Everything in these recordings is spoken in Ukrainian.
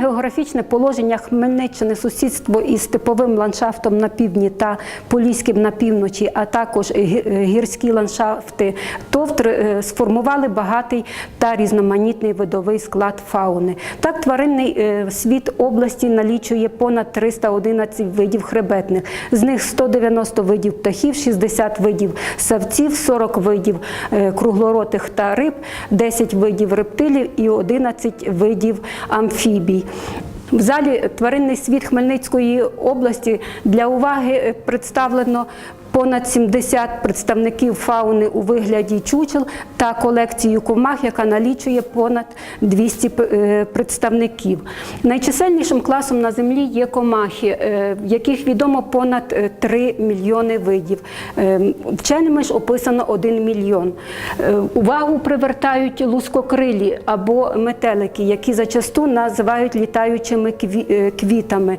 Географічне положення Хмельниччини, сусідство із степовим ландшафтом на півдні та Поліським на півночі, а також гірські ландшафти Товтр е, сформували багатий та різноманітний видовий склад фауни. Так, тваринний е, світ області налічує понад 311 видів хребетних. З них 190 видів птахів, 60 видів савців, 40 видів е, круглоротих та риб, 10 видів рептилів і 11 видів амфібій. В залі тваринний світ Хмельницької області для уваги е, представлено понад 70 представників фауни у вигляді чучел та колекцію комах, яка налічує понад 200 е, представників. Найчисельнішим класом на землі є комахи, е, яких відомо понад е, 3 мільйони видів. Е, Вченими ж описано 1 мільйон. Е, Увагу привертають лускокрилі або метелики, які зачасту називають літаючими е, квітами.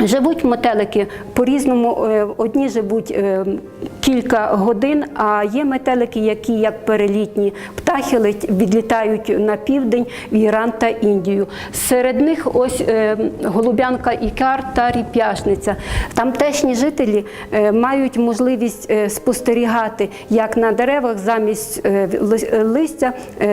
Живуть метелики по-різному. Е, Одні живуть е, кілька годин, а є метелики, які, як перелітні птахи, відлітають на південь в Іран та Індію. Серед них ось е, голубянка ікар та ріп'яшниця. Тамтешні жителі е, мають можливість е, спостерігати, як на деревах замість листя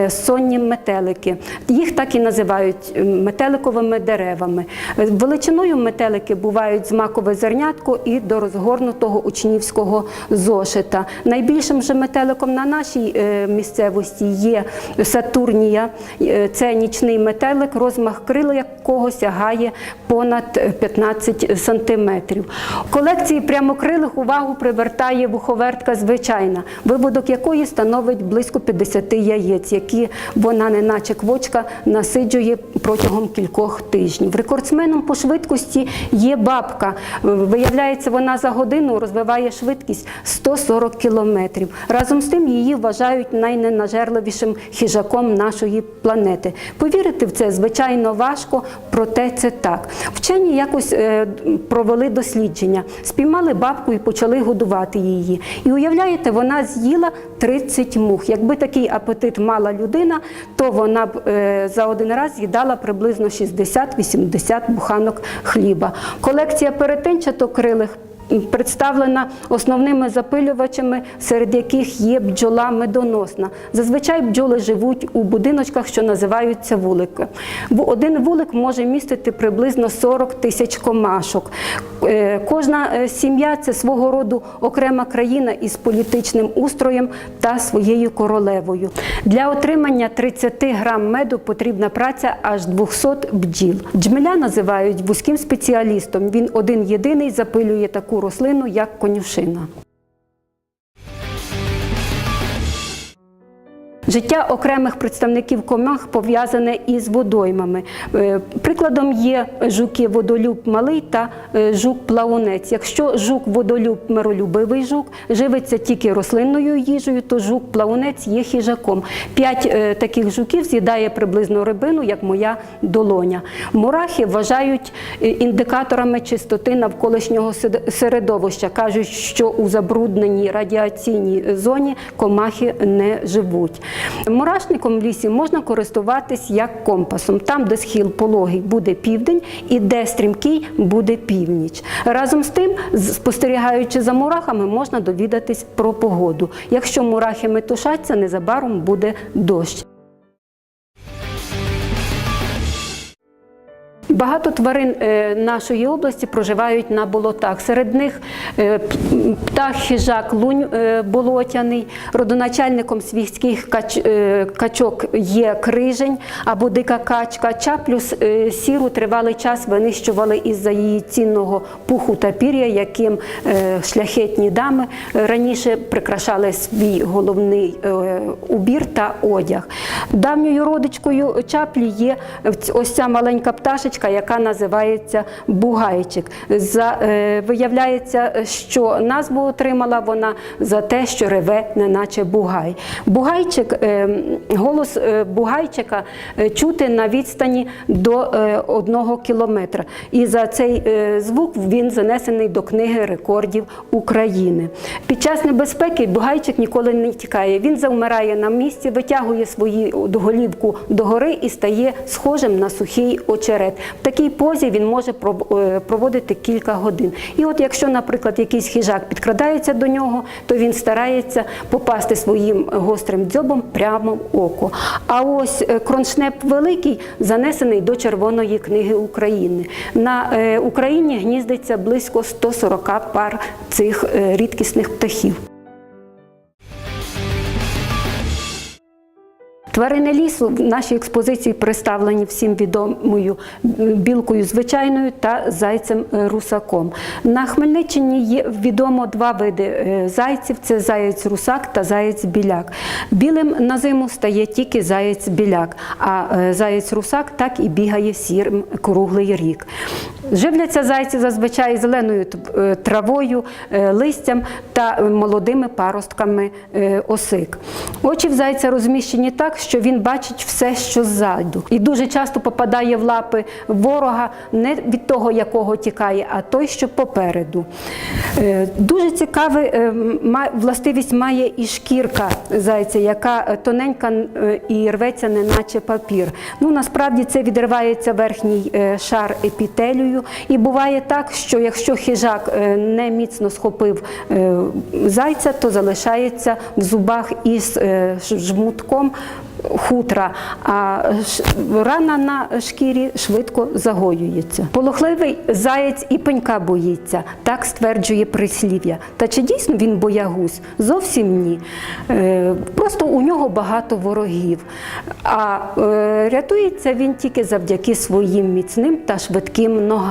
сонні метелики. Їх так і називають метеликовими деревами. Величиною метелики бувають з макове зернятко і до розгорнутого учнівського зошита. Найбільшим же метеликом на нашій е, місцевості є Сатурнія. Е, Це нічний метелик, розмах крила якого сягає понад е, 15 сантиметрів. Колекції прямокрилих увагу привертає вуховертка звичайна, виводок якої становить близько 50 яєць, які вона, неначе квочка, насиджує протягом кількох тижнів. Рекордсменом по швидкості є бабка. Виявляється, вона за годину розвиває швидкість 140 кілометрів. Разом з тим її вважають найненажерливішим хижаком нашої планети. Повірити в це звичайно важко, проте це так. Вчені якось е, провели дослідження, спіймали бабку і почали годувати її. І уявляєте, вона з'їла 30 мух. Якби такий апетит мала людина, то вона б е, за один раз з'їдала приблизно 60-80 буханок хліба. Колекція перетинчатокрилих представлена основними запилювачами, серед яких є бджола медоносна. Зазвичай бджоли живуть у будиночках, що називаються вулики. Один вулик може містити приблизно 40 тисяч комашок. Е, Кожна е, сім'я це свого роду окрема країна із політичним устроєм та своєю королевою. Для отримання 30 грам меду потрібна праця аж 200 бджіл. Джмеля називають вузьким спеціалістом. Він один єдиний запилює таку рослину, як конюшина. Життя окремих представників комах пов'язане із водоймами. Е, Прикладом є жуки-водолюб малий та е, жук-плавунець. Якщо жук-водолюб миролюбивий жук живиться тільки рослинною їжею, то жук-плавунець є хижаком. П'ять е, таких жуків з'їдає приблизно рибину, як моя долоня. Мурахи вважають індикаторами чистоти навколишнього середовища. Кажуть, що у забрудненій радіаційній зоні комахи не живуть. Мурашником в лісі можна користуватись як компасом. Там, де схил пологий, буде південь, і де стрімкий буде північ. Разом з тим, спостерігаючи за мурахами, можна довідатись про погоду. Якщо мурахи метушаться, незабаром буде дощ. Багато тварин е, нашої області проживають на болотах. Серед них е, птах хижак лунь е, болотяний, родоначальником свійських кач, качок є крижень або дика качка. Чаплю сіру тривалий час винищували із-за її цінного пуху та пір'я, яким шляхетні дами раніше прикрашали свій головний убір та одяг. Давньою родичкою чаплі є ось ця маленька пташечка, пташечка, яка називається бугайчик. За, е, виявляється, що назву отримала вона за те, що реве, неначе бугай. Бугайчик, е, голос е, бугайчика е, чути на відстані до е, одного кілометра. І за цей е, звук він занесений до книги рекордів України. Під час небезпеки бугайчик ніколи не тікає. Він завмирає на місці, витягує свою голівку догори і стає схожим на сухий очерет. В такій позі він може е, проводити кілька годин. І от якщо, наприклад, якийсь хижак підкрадається до нього, то він старається попасти своїм гострим дзьобом прямо в око. А ось е, кроншнеп великий занесений до Червоної книги України. На е, Україні гніздиться близько 140 пар цих рідкісних птахів. Тварини лісу в нашій експозиції представлені всім відомою білкою звичайною та зайцем е, русаком. На Хмельниччині є відомо два види е, зайців: це заєць русак та заєць біляк. Білим на зиму стає тільки заєць біляк, а е, заєць русак так і бігає сірим круглий рік. Живляться зайці зазвичай зеленою е, травою, е, листям та молодими паростками е, осик. Очі в зайця розміщені так, що він бачить все, що ззаду. І дуже часто попадає в лапи ворога не від того, якого тікає, а той, що попереду. Дуже цікаву властивість має і шкірка зайця, яка тоненька і рветься, неначе папір. Ну, насправді це відривається верхній шар епітелію. І буває так, що якщо хижак е, не міцно схопив е, зайця, то залишається в зубах із е, жмутком хутра, а рана на шкірі швидко загоюється. Полохливий заєць і пенька боїться, так стверджує прислів'я. Та чи дійсно він боягуз? Зовсім ні. Просто у нього багато ворогів. А рятується він тільки завдяки своїм міцним та швидким ногам.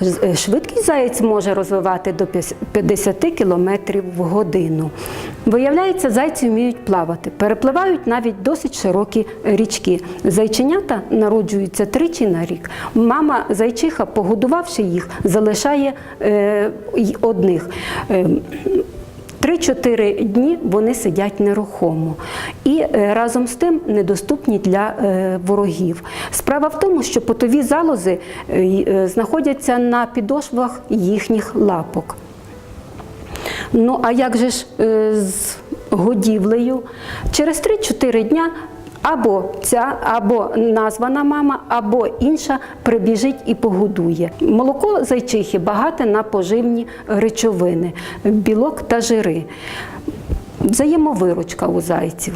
З- Швидкість Швидкий заєць може розвивати до 50 км в годину. Виявляється, зайці вміють плавати, перепливають навіть досить широкі річки. Зайченята народжуються тричі на рік. Мама зайчиха, погодувавши їх, залишає е, одних. Е, Три-чотири дні вони сидять нерухомо і е, разом з тим недоступні для е, ворогів. Справа в тому, що потові залози е, знаходяться на підошвах їхніх лапок. Ну, а як же ж з годівлею? Через 3-4 дня або ця, або названа мама, або інша прибіжить і погодує. Молоко зайчихи багате на поживні речовини, білок та жири. Взаємовиручка у зайців.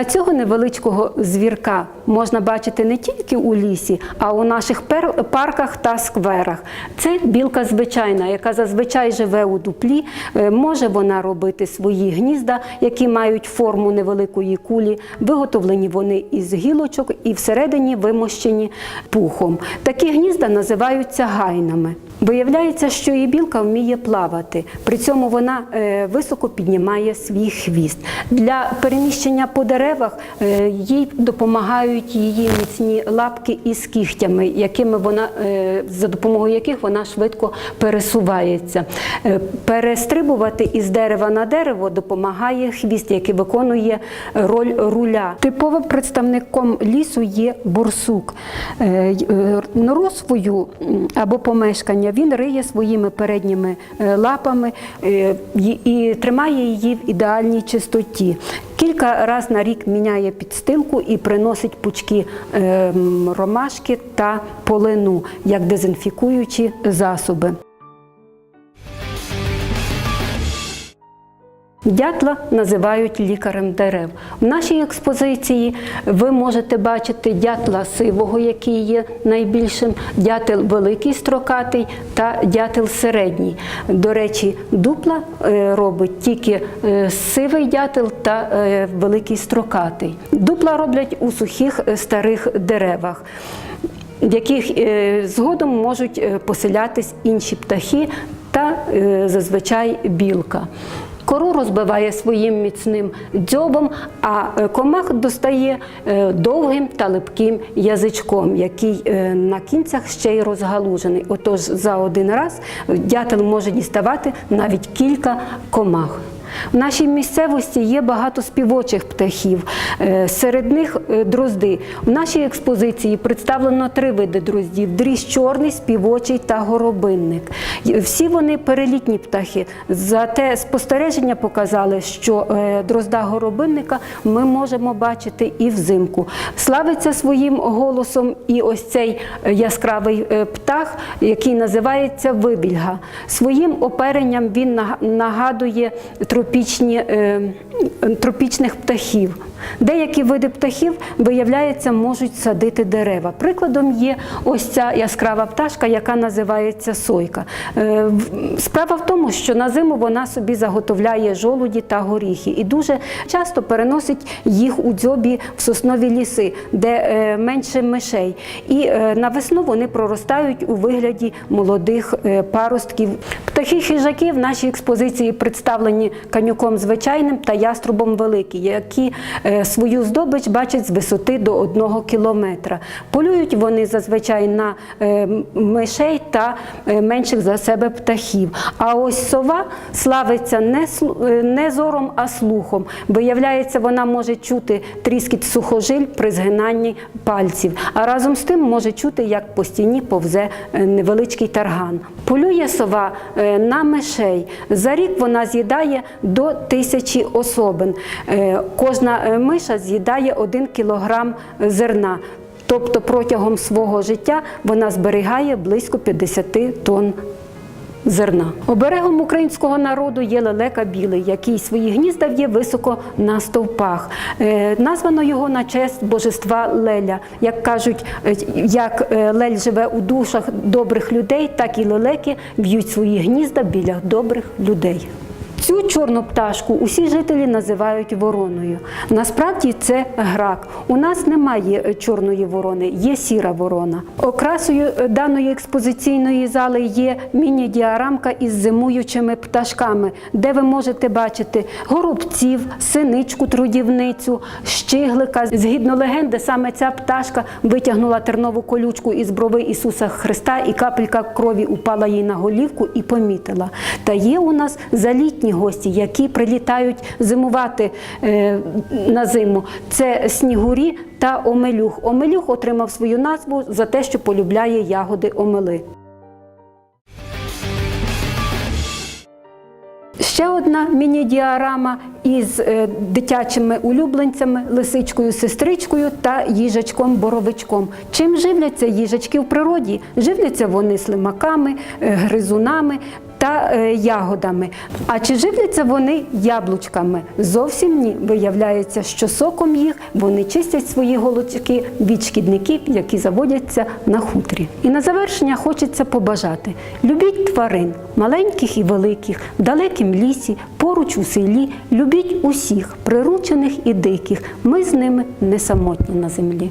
А цього невеличкого звірка можна бачити не тільки у лісі, а у наших парках та скверах. Це білка звичайна, яка зазвичай живе у дуплі. Е, Може вона робити свої гнізда, які мають форму невеликої кулі. Виготовлені вони із гілочок і всередині вимощені пухом. Такі гнізда називаються гайнами. Виявляється, що і білка вміє плавати. При цьому вона е, високо піднімає свій хвіст. Для переміщення по деревах е, їй допомагають її міцні лапки із кігтями, якими вона, е, за допомогою яких вона швидко пересувається. Перестрибувати із дерева на дерево допомагає хвіст, який виконує роль руля. Типовим представником лісу є борсук. Нору свою або помешкання він риє своїми передніми е, лапами е, і тримає її в ідеальній чистоті. Кілька разів на рік міняє підстилку і приносить пучки е, ромашки та полину як дезінфікуючі засоби. Дятла називають лікарем дерев. В нашій експозиції ви можете бачити дятла сивого, який є найбільшим, дятел великий строкатий та дятел середній. До речі, дупла е, робить тільки е, сивий дятел та е, великий строкатий. Дупла роблять у сухих старих деревах в яких згодом можуть поселятись інші птахи та зазвичай білка. Кору розбиває своїм міцним дзьобом, а е, комах достає е, довгим та липким язичком, який е, на кінцях ще й розгалужений. Отож, за один раз дятел може діставати навіть кілька комах. В нашій місцевості є багато співочих птахів, е, серед них е, дрозди. В нашій експозиції представлено три види дроздів: дрізд чорний, співочий та горобинник. Всі вони перелітні птахи. Зате спостереження показали, що е, дрозда горобинника ми можемо бачити і взимку. Славиться своїм голосом і ось цей яскравий птах, який називається вибільга. Своїм оперенням він нага- нагадує тропічні, е, тропічних птахів. Деякі види птахів, виявляється, можуть садити дерева. Прикладом є ось ця яскрава пташка, яка називається сойка. Е, Справа в тому, що на зиму вона собі заготовляє жолуді та горіхи і дуже часто переносить їх у дзьобі в соснові ліси, де е, менше мишей. І е, на весну вони проростають у вигляді молодих паростків. Птахи хижаки в нашій експозиції представлені канюком звичайним та яструбом великий, які свою здобич бачать з висоти до одного кілометра. Полюють вони зазвичай на е, мишей та е, менших за себе птахів. А ось сова славиться не, е, зором, а слухом. Виявляється, вона може чути тріскіт сухожиль при згинанні пальців, а разом з тим може чути, як по стіні повзе е, невеличкий тарган. Полює сова е, на мишей. За рік вона з'їдає до тисячі особин. Е, Кожна миша з'їдає один кілограм зерна. Тобто протягом свого життя вона зберігає близько 50 тонн зерна. Оберегом українського народу є лелека білий, який свої гнізда в'є високо на стовпах. Е, названо його на честь божества Леля. Як кажуть, е, як е, Лель живе у душах добрих людей, так і лелеки в'ють свої гнізда біля добрих людей. Цю чорну пташку усі жителі називають вороною. Насправді це грак. У нас немає чорної ворони, є сіра ворона. Окрасою е, даної експозиційної зали є міні-діарамка із зимуючими пташками, де ви можете бачити горобців, синичку, трудівницю, щиглика. Згідно легенди, саме ця пташка витягнула тернову колючку із брови Ісуса Христа, і капелька крові упала їй на голівку і помітила. Та є у нас залітні гості, які прилітають зимувати е, на зиму. Це снігурі та омелюх. Омелюх отримав свою назву за те, що полюбляє ягоди омели. Ще одна міні-діарама із е, дитячими улюбленцями, лисичкою, сестричкою та їжачком-боровичком. Чим живляться їжачки в природі? Живляться вони слимаками, е, гризунами та е, ягодами. А чи живляться вони яблучками? Зовсім ні. Виявляється, що соком їх вони чистять свої голочки від шкідників, які заводяться на хутрі. І на завершення хочеться побажати: любіть тварин, маленьких і великих, в далекім лісі, поруч у селі, любіть усіх, приручених і диких. Ми з ними не самотні на землі.